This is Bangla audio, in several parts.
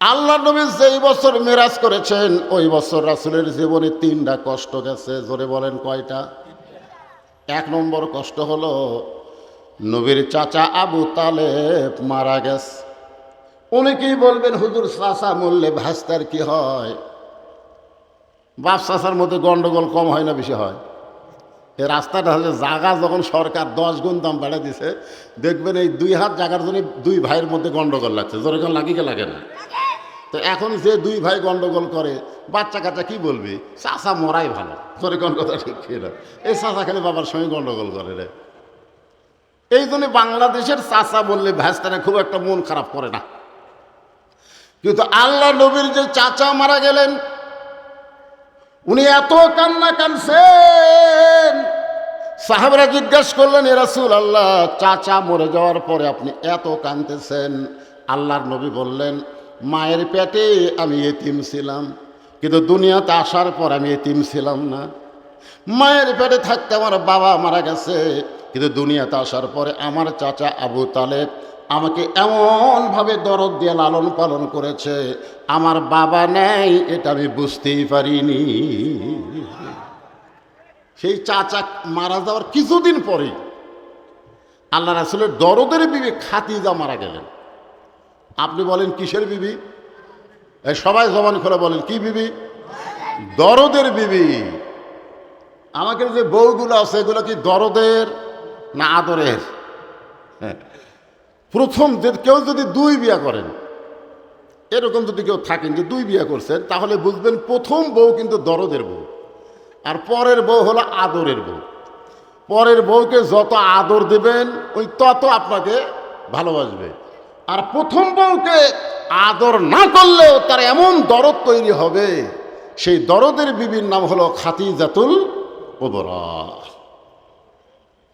আল্লাহ নবী যেই বছর মেরাজ করেছেন, ওই বছর রাসুলের জীবনে তিনটা কষ্ট গেছে, জোরে বলেন কয়টা? এক নম্বর কষ্ট হলো, নবীর চাচা আবু তালেব মারা গেছে। অনেকেই বলবেন, হুজুর, চাচা মূল্যে ভাস্তার কি হয়? বাপ চাচার মধ্যে গন্ডগোল কম হয় না বেশি হয়। এই রাস্তাটা হচ্ছে জায়গা যখন সরকার দশ গুণ দাম বাড়া দিছে, দেখবেন এই দুই হাত জায়গার জন্য দুই ভাইয়ের মধ্যে গন্ডগোল লাগছে। যেরকম লাগিকে লাগে না? তো এখন যে দুই ভাই গন্ডগোল করে, বাচ্চা কাচ্চা কি বলবি? চাচা মরাই ভালো। যেরকম কথা ঠিক ছিল? এই চাচা খালি বাবার সঙ্গে গন্ডগোল করে রে। এই জন্য বাংলাদেশের চাচা বললে ভ্যাস্তারা খুব একটা মন খারাপ করে না। কিন্তু আল্লাহ নবীর যে চাচা মারা গেলেন, উনি এত কান্না কানছেন সাহাবরা জিজ্ঞাসা করলেন, এ রাসূল আল্লাহ চাচা মরে যাওয়ার পরে আপনি এত কানতেছেন আল্লাহর নবী বললেন মায়ের পেটে আমি এতিম ছিলাম। কিন্তু দুনিয়াতে আসার পর আমি এতিম ছিলাম না। মায়ের পেটে থাকতে আমার বাবা মারা গেছে। কিন্তু দুনিয়াতে আসার পরে আমার চাচা আবু তালেব আমাকে এমনভাবে দরদ দিয়ে লালন পালন করেছে, আমার বাবা নেই, এটা আমি বুঝতেই পারিনি। সেই চাচা মারা যাওয়ার কিছুদিন পরেই আল্লাহ রাসুলের দরদের বিবি খাতিজা মারা গেলেন। আপনি বলেন, কিসের বিবি? সবাই জবান করে বলেন, কি বিবি? দরদের বিবি। আমাকে যে বউগুলো আছে, এগুলো কি দরদের না আদরের? হ্যাঁ। প্রথম যে কেউ যদি দুই বিয়া করেন, এরকম যদি কেউ থাকেন যে দুই বিয়া করছেন, তাহলে বুঝবেন প্রথম বউ কিন্তু দরদের বউ, আর পরের বউ হলো আদরের বউ। পরের বউকে যত আদর দেবেন, ওই তত আপনাকে ভালোবাসবে। আর প্রথম বউকে আদর না করলেও তার এমন দরদ তৈরি হবে। সেই দরদের বিবির নাম হলো খাতিজাতুল ওবরা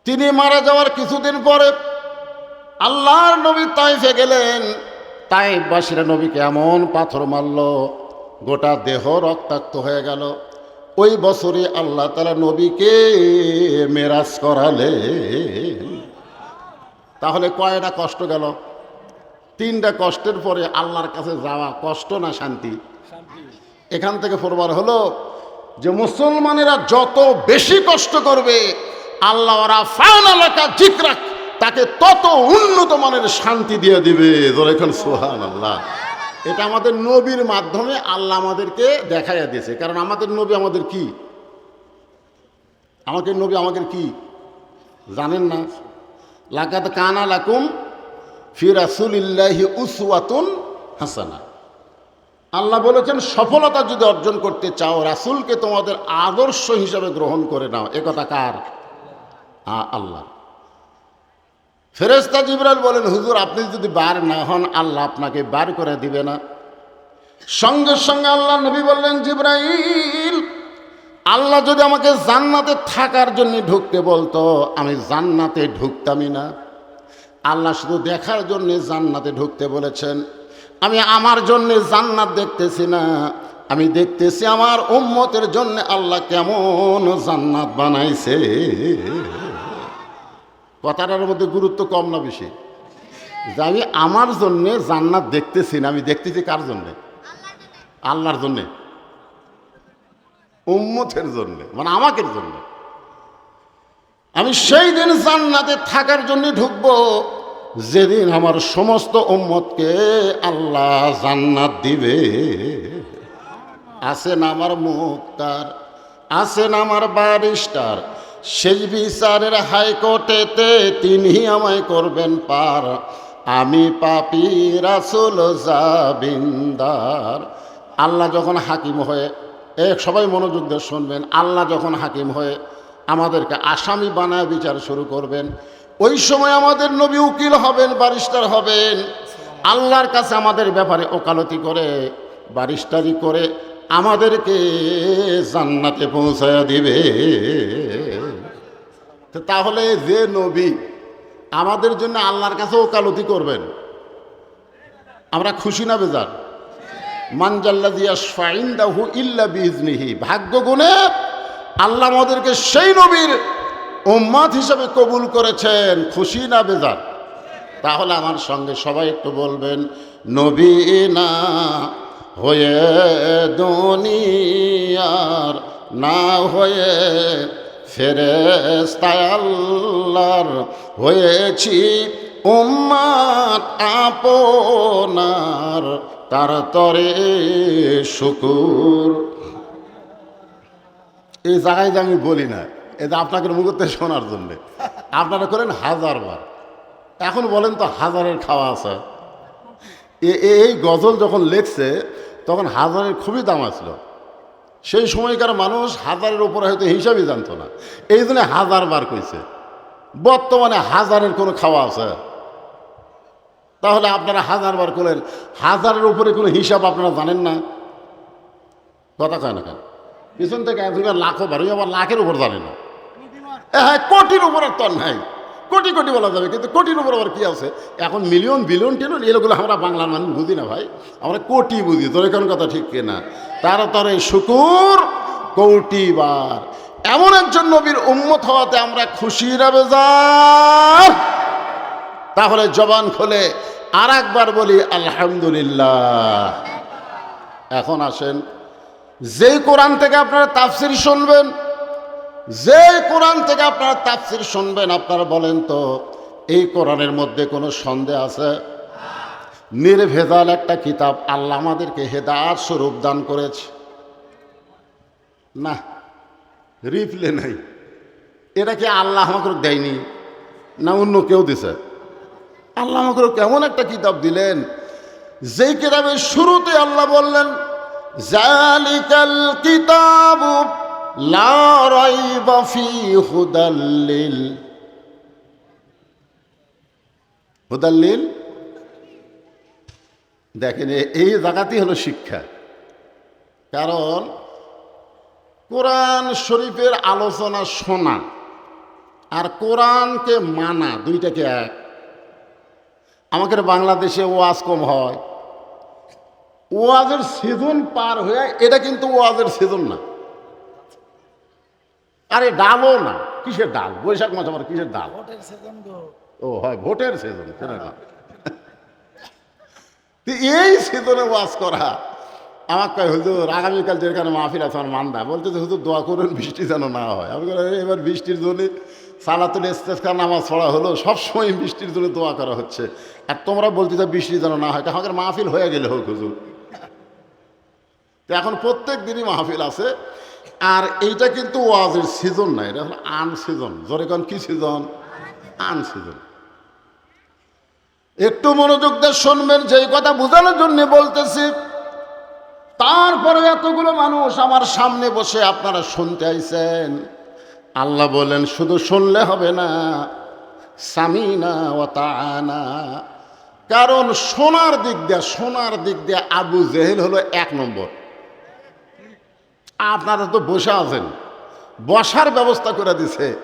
তিনি মারা যাওয়ার কিছুদিন পরে আল্লাহর নবী তাইফে গেলেন। তাইফবাসীরা নবীকে এমন পাথর মারল, গোটা দেহ রক্তাক্ত হয়ে গেল। ওই বছরে আল্লাহ তালা নবীকে মেরাজ করালে তাহলে কয়টা কষ্ট গেল? তিনটা কষ্টের পরে আল্লাহর কাছে যাওয়া কষ্ট না শান্তি? এখান থেকে ফরবার হলো যে মুসলমানেরা যত বেশি কষ্ট করবে, আল্লাহ ওরা জিকরাক, তাকে তত উন্নত মানের শান্তি দিয়ে দিবে। এখন সোহান আল্লাহ এটা আমাদের নবীর মাধ্যমে আল্লাহ আমাদেরকে দেখাইয়া দিয়েছে। কারণ আমাদের নবী আমাদের কি? আমাদের নবী আমাদের কি? জানেন না? লাকাত কানা লাকুম ফি রাসুলিল্লাহি উসওয়াতুন হাসানা। আল্লাহ বলেছেন, সফলতা যদি অর্জন করতে চাও, রাসুলকে তোমাদের আদর্শ হিসাবে গ্রহণ করে নাও। একথা কার? আল্লাহ। ফেরেস্তা জিবরাল বলেন, হুজুর, আপনি যদি বার না হন, আল্লাহ আপনাকে বার করে দিবে না। সঙ্গে সঙ্গে আল্লাহ নবী বললেন, জিব্রাইল, আল্লাহ যদি আমাকে জান্নাতে থাকার জন্য ঢুকতে বলতো, আমি জান্নাতে ঢুকতামই না। আল্লাহ শুধু দেখার জন্য জান্নাতে ঢুকতে বলেছেন। আমি আমার জন্য জান্নাত দেখতেছি না। আমি দেখতেছি আমার উম্মতের জন্য আল্লাহ কেমন জান্নাত বানাইছে। কথাটার মধ্যে গুরুত্ব কম না বেশি। আমি আমার জন্যে জান্নাত দেখতেছি না, আমি দেখতেছি কার জন্যে? আল্লাহর জন্যে। উম্মতের জন্যে মানে আমাকে জন্য। আমি সেই দিন জান্নাতে থাকার জন্য ঢুকবো, যেদিন আমার সমস্ত উম্মতকে আল্লাহ জান্নাত দিবে। আছেন আমার মুক্তার আছেন আমার বারিস্টার সেই বিচারের হাইকোর্টেতে তিনি আমায় করবেন পার। আমি পাপি রাসুল জাবিন্দার। আল্লাহ যখন হাকিম হয়ে, এ সবাই মনোযোগ দিয়ে শুনবেন, আল্লাহ যখন হাকিম হয়ে আমাদেরকে আসামি বানায় বিচার শুরু করবেন। ওই সময় আমাদের নবী উকিল হবেন বারিস্টার হবেন। আল্লাহর কাছে আমাদের ব্যাপারে ওকালতি করে বারিস্টারি করে আমাদেরকে জান্নাতে পৌঁছায়া দিবে। তাহলে যে নবী আমাদের জন্য আল্লাহর কাছে ওকালতি করবেন, আমরা খুশি না বেজার? মানজাল্লাহু ইল্লা বিজনিহি ভাগ্য গুণে আল্লাহ আমাদেরকে সেই নবীর উম্মাদ হিসাবে কবুল করেছেন। খুশি না বেজার? তাহলে আমার সঙ্গে সবাই একটু বলবেন নবীনা হয়ে দুনিয়ার, না হয়ে ফেরেস্তায় আল্লাহর হয়েছি। উম্মাত আপনার, তার তরে শুকুর এই জায়গায় যে আমি বলি না এটা আপনাকে মুখতে শোনার জন্যে। আপনারা করেন হাজার বার এখন বলেন তো হাজারের খাওয়া আছে। এই গজল যখন লেখছে, তখন হাজারের খুবই দাম আসলো সেই সময়কার মানুষ হাজারের উপরে হয়তো হিসাবই জানতো না। এই জন্য হাজার বার কইছে, বর্তমানে হাজারের কোনো খাওয়া আছে? তাহলে আপনারা হাজার বার করলেন। হাজারের উপরে কোনো হিসাব আপনারা জানেন না? কথা কয় না কেন? পিছন থেকে একজন লাখও বার আবার লাখের উপর জানে না। হ্যাঁ কোটির উপর তর নাই। কোটি কোটি বলা যাবে, কিন্তু কোটির উপর আবার কি আছে? এখন মিলিয়ন বিলিয়ন টিলিয়ন এগুলো আমরা বাংলার মানুষ বুঝি না ভাই। আমরা কোটি বুঝি, তোর এখন কথা ঠিক কিনা তারা তরে শুকুর কোটি বার। এমন একজন নবীর উম্মত হওয়াতে আমরা খুশি রাবে তাহলে জবান খোলে আর একবার বলি, আলহামদুলিল্লাহ। এখন আসেন যেই কোরআন থেকে আপনারা তাফসির শুনবেন যে কোরআন থেকে আপনারা তাফসির শুনবেন, আপনারা বলেন তো, এই কোরআনের মধ্যে কোনো সন্দেহ আছে? নির্ভেজাল একটা কিতাব আল্লাহ আমাদেরকে হেদায়াত স্বরূপ দান করেছে। না, রিপ্লে নাই। এটা কি আল্লাহ আমাকে দেয়নি? না অন্য কেউ দিছে? আল্লাহ আমাকে কেমন একটা কিতাব দিলেন? যেই কিতাবের শুরুতে আল্লাহ বললেন জালিকাল রাইবা ফি হুদাল্লিল হুদাল্লিল দেখেন এই জায়গাতেই হলো শিক্ষা। কারণ কোরআন শরীফের আলোচনা শোনা আর কোরআনকে মানা দুইটাকে এক। আমাদের বাংলাদেশে ওয়াজ কম হয়। ওয়াজের সিজন পার হয়ে এটা কিন্তু ওয়াজের সিজন না। আরে ডালও না কিসের ডাল? বৈশাখ মাস আমার কিসের ডাল? ও হয় ভোটের সিজন এই সিজনে ওয়াজ করা। আমার কয় হুজুর আগামীকাল যেখানে মাহফিল আছে আমার মান্দা। বলতে যে হুজুর দোয়া করুন বৃষ্টি যেন না হয়। আমি এবার বৃষ্টির জন্য সালাতুল ইস্তেস্কার নামাজ পড়া হলো। সবসময় বৃষ্টির জন্য দোয়া করা হচ্ছে। আর তোমরা বলতে যে বৃষ্টি যেন না হয় তা আমাদের মাহফিল হয়ে গেলে হোক হুজুর। তো এখন প্রত্যেক দিনই মাহফিল আছে। আর এইটা কিন্তু ওয়াজের সিজন না, এটা হলো আন সিজন জোরে কোন, কি সিজন আন সিজন একটু মনোযোগ দিয়ে শুনবেন, যেই কথা বোঝানোর জন্য বলতেছি। তারপরে এতগুলো মানুষ আমার সামনে বসে আপনারা শুনতে আইছেন। আল্লাহ বলেন, শুধু শুনলে হবে না, সামিনা ও তানা কারণ সোনার দিক দিয়ে সোনার দিক দিয়ে আবু জেহেল হলো এক নম্বর। আপনারা তো বসে আছেন। বসার ব্যবস্থা করে দিছে।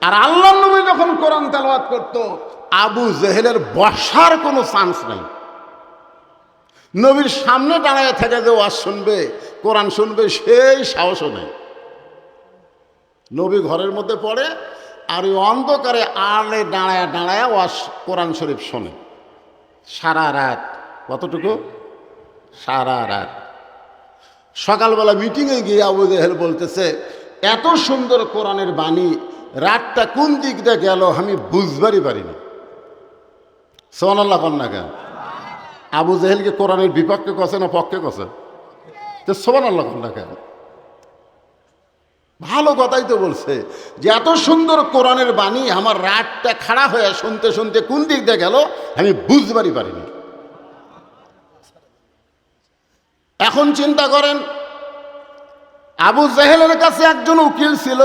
আর আল্লাহ নবী যখন কোরআন তেলাওয়াত করত, আবু জেহেলের বসার কোনো চান্স নাই। নবীর সামনে দাঁড়ায় থেকে যে ওয়াজ শুনবে, কোরআন শুনবে, সেই সাহসও নেই। নবী ঘরের মধ্যে পড়ে, আর ওই অন্ধকারে আলে দাঁড়ায় দাঁড়ায় ওয়াজ কোরআন শরীফ শোনে। সারা রাত। কতটুকু? সারা রাত। সকালবেলা মিটিংয়ে গিয়ে আবু জেহেল বলতেছে, এত সুন্দর কোরআনের বাণী, রাতটা কোন দিক দিয়ে গেল আমি বুঝবারই পারিনি। সোনাল্লাহ কন্যা কেন? আবু জেহেলকে কোরআনের বিপক্ষে কষে না পক্ষে কষে তো সোমান আল্লাহ কন্যা কেন? ভালো কথাই তো বলছে যে, এত সুন্দর কোরআনের বাণী, আমার রাতটা খাড়া হয়ে শুনতে শুনতে কোন দিক দিয়ে গেল আমি বুঝবারই পারিনি। এখন চিন্তা করেন, আবু জাহেলের কাছে একজন উকিল ছিল।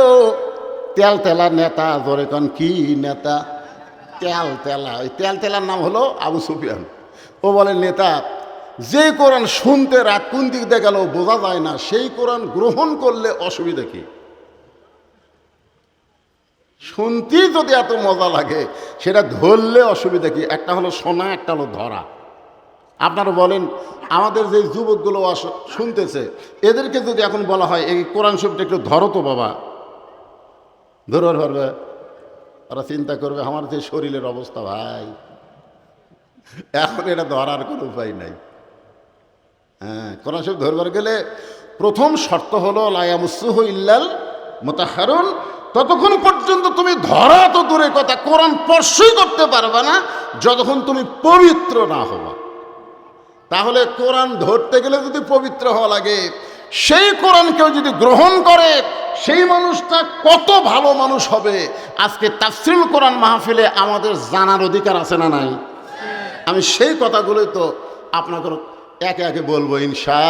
তেল তেলা নেতা ধরে কন, কি নেতা? তেল তেলা ওই তেল তেলার নাম হলো আবু সুফিয়ান। ও বলে, নেতা, যে কোরআন শুনতে রাত কোন দিক দিয়ে গেল বোঝা যায় না, সেই কোরআন গ্রহণ করলে অসুবিধা কি? শুনতেই যদি এত মজা লাগে, সেটা ধরলে অসুবিধা কি? একটা হলো শোনা একটা হলো ধরা। আপনারা বলেন, আমাদের যে যুবকগুলো শুনতেছে, এদেরকে যদি এখন বলা হয়, এই কোরআন শরীফটা একটু ধরো তো বাবা। ধরবার পারবে ওরা চিন্তা করবে, আমার যে শরীরের অবস্থা ভাই। এখন এটা ধরার কোনো উপায় নাই। হ্যাঁ কোরআন শরীফ ধরবার গেলে প্রথম শর্ত হলো লায়ামুসুহ ইল্লাল মোতাহারুন। ততক্ষণ পর্যন্ত তুমি ধরা তো দূরে কথা, কোরআন স্পর্শই করতে পারবে না, যতক্ষণ তুমি পবিত্র না হবা। তাহলে কোরআন ধরতে গেলে যদি পবিত্র হওয়া লাগে, সেই কোরআন কেউ যদি গ্রহণ করে, সেই মানুষটা কত ভালো মানুষ হবে। আজকে তাফসিল কোরআন মাহফিলে আমাদের জানার অধিকার আছে না নাই? আমি সেই কথাগুলোই তো আপনাকে একে একে বলব, ইনশা